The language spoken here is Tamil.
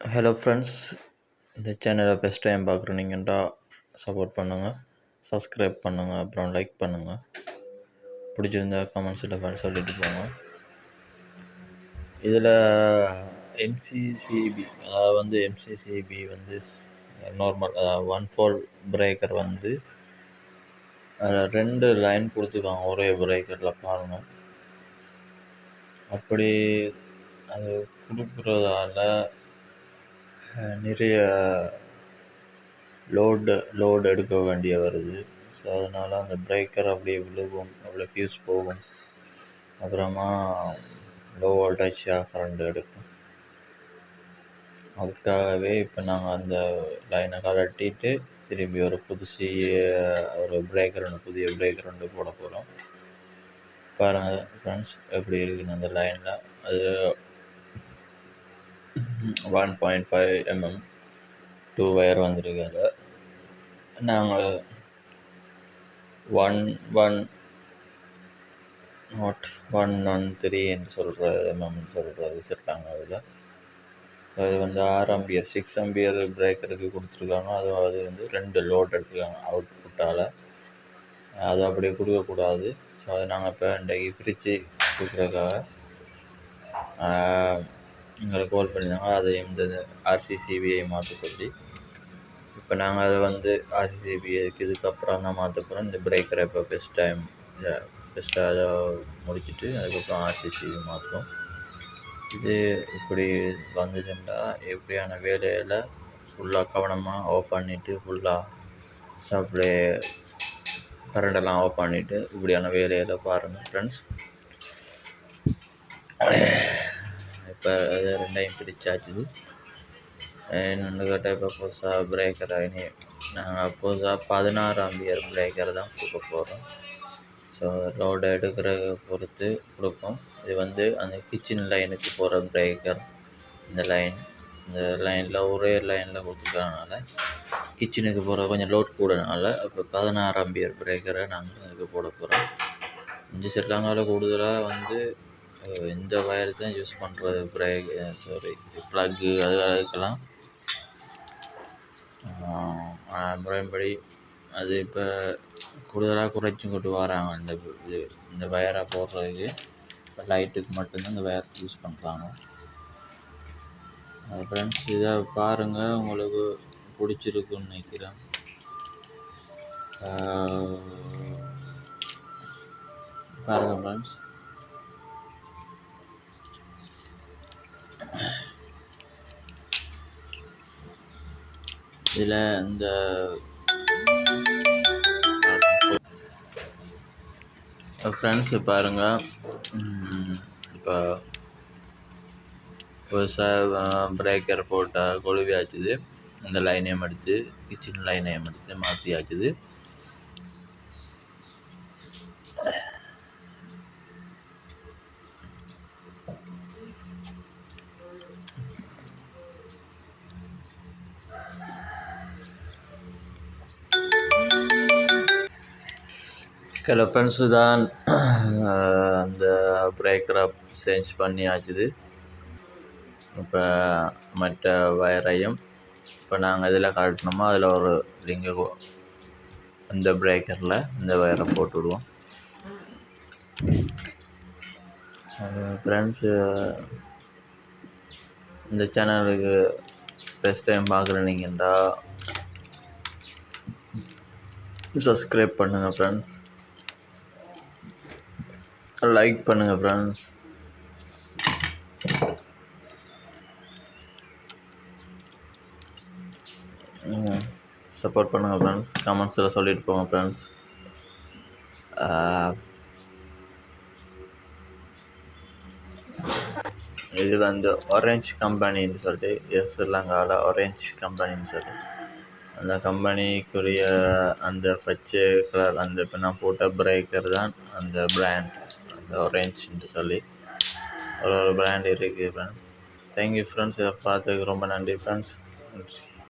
ஹலோ ஃப்ரெண்ட்ஸ் இந்த சேனலை ஃபஸ்ட் டைம் பார்க்குறீங்கன்றா சப்போர்ட் பண்ணுங்கள் சப்ஸ்கிரைப் பண்ணுங்கள் அப்புறம் லைக் பண்ணுங்கள் பிடிச்சிருந்தா கமெண்ட்ஸில் சொல்லிட்டு போங்க. இதில் எம்சிசிபி அதாவது வந்து எம்சிசிபி வந்து நார்மல் அதாவது ஒன் ஃபோர் பிரேக்கர் வந்து அதில் ரெண்டு லைன் கொடுத்துருக்காங்க ஒரே பிரேக்கரில் பாருங்கள் அப்படி அது கொடுக்குறதால நிறைய லோடு லோடு எடுக்க வேண்டிய வருது. ஸோ அதனால் அந்த பிரேக்கர் அப்படியே விழுகும் அவ்வளோ ஃபியூஸ் போகும். அப்புறமா லோ வோல்டேஜாக கரண்ட் எடுக்கும். அதுக்காகவே இப்போ நாங்கள் அந்த லைனை கலட்டிட்டு திரும்பி ஒரு புதுசு ஒரு பிரேக்கர் ஒன்று புதிய பிரேக்கர் ஒன்று போட போகிறோம் பாருங்கள் ஃப்ரெண்ட்ஸ் எப்படி இருக்குன்னு அந்த லைனில் அது one point five MM two wire வந்திருக்கு அதில் நாங்கள் one one not one one three என்று சொல்கிற எம்எம்னு சொல்கிறது வச்சுருக்காங்க அதில். அது வந்து ஆறு அம்பியர் சிக்ஸ் அம்பியர் பிரேக்கருக்கு கொடுத்துருக்காங்க. அது அது வந்து ரெண்டு லோட் எடுத்துருக்காங்க அவுட் புட்டால் அது அப்படியே கொடுக்கக்கூடாது. ஸோ அதை நாங்கள் இப்போ இன்றைக்கு பிரித்து கொடுக்குறதுக்காக எங்களுக்கு கால் பண்ணியிருந்தாங்க. அதை இந்த ஆர்சிசிபிஐ மாற்ற சொல்லி. இப்போ நாங்கள் அதை வந்து ஆர்சிசிபிஐக்கு இதுக்கப்புறம் தான் மாற்ற போகிறோம் இந்த பிரேக்கரை இப்போ பெஸ்ட் டைம் பெஸ்ட்டாக அதை முடிச்சுட்டு அதுக்கப்புறம் ஆர்சிசிபி மாற்றுவோம். இது இப்படி வந்துச்சுன்னா எப்படியான வேலையில் ஃபுல்லாக கவனமாக ஆஃப் பண்ணிவிட்டு ஃபுல்லாக சப்ளை கரண்டெல்லாம் ஆஃப் பண்ணிவிட்டு இப்படியான வேலையில் பாருங்கள் ஃப்ரெண்ட்ஸ் இப்போ அது ரெண்டையும் பிரித்தாச்சுது என்னென்னு கேட்டால் இப்போ புதுசாக பிரேக்கர் இனி நாங்கள் புதுசாக பதினாறு அம்பியர் பிரேக்கர் தான் கொடுக்க போகிறோம் ஸோ லோடு எடுக்கிற பொறுத்து கொடுப்போம். இது வந்து அந்த கிச்சன் லைனுக்கு போகிற பிரேக்கர் இந்த லைன் இந்த லைனில் ஒரே லைனில் கொடுத்துருக்கறனால கிச்சனுக்கு போகிற கொஞ்சம் லோட் கூடனால இப்போ பதினாறு அம்பியர் பிரேக்கரை நாங்கள் அதுக்கு போட போகிறோம் இஞ்சி செல்லாங்கால கூடுதலாக வந்து இந்த வயர் தான் யூஸ் பண்ணுறது பிரேக் சாரி ப்ளக்கு அது அதுக்கெல்லாம். முறைப்படி அது இப்போ கூடுதலாக குறைச்சும் கொண்டு வராங்க. இந்த இது இந்த வயரை போடுறதுக்கு. இப்போ லைட்டுக்கு மட்டும்தான் இந்த வயர் யூஸ் பண்ணுறாங்க ஃப்ரெண்ட்ஸ் இதை பாருங்கள் உங்களுக்கு பிடிச்சிருக்குன்னு நினைக்கிறேன். பாருங்கள் ஃப்ரெண்ட்ஸ் இதில் இந்த ஃப்ரெண்ட்ஸ் பாருங்கள் இப்போ புதுசாக பிரேக்கர் போட்டால் கொழுவி ஆச்சுது. அந்த லைனையும் எடுத்து கிச்சன் லைனையும் எடுத்து மாற்றி ஆச்சுது. சில ஃப்ரெண்ட்ஸு தான் அந்த பிரேக்கரை சேஞ்ச் பண்ணியாச்சுது இப்போ மற்ற வயரையும் இப்போ நாங்கள் இதில் கழட்டினோமோ அதில் ஒரு லிங்கு இந்த பிரேக்கரில் இந்த வயரை போட்டு விடுவோம். ஃப்ரெண்ட்ஸு இந்த சேனலுக்கு ஃபஸ்ட் டைம் பார்க்குறீங்கண்டா சப்ஸ்கிரைப் பண்ணுங்கள் ஃப்ரெண்ட்ஸ் லைக் பண்ணுங்கள் ஃப்ரெண்ட்ஸ் சப்போர்ட் பண்ணுங்கள் ஃப்ரெண்ட்ஸ் கமெண்ட்ஸில் சொல்லிட்டு போங்க ஃப்ரெண்ட்ஸ் இது வந்து ஆரஞ்ச் கம்பெனின்னு சொல்லிட்டு எஸ் இல்லங்கால ஒரேஞ்ச் கம்பெனின்னு சொல்லிட்டு. அந்த கம்பெனிக்குரிய அந்த பச்சை கலர் அந்த இப்போ நான் போட்ட பிரேக்கர் தான் அந்த பிராண்ட் அந்த சொல்லி. ஒரு ஒரு பிராண்ட் இருக்குது ஃப்ரெண்ட் தேங்க்யூ ஃப்ரெண்ட்ஸ் இதை பார்த்ததுக்கு ரொம்ப நன்றி ஃப்ரெண்ட்ஸ் நன்றி.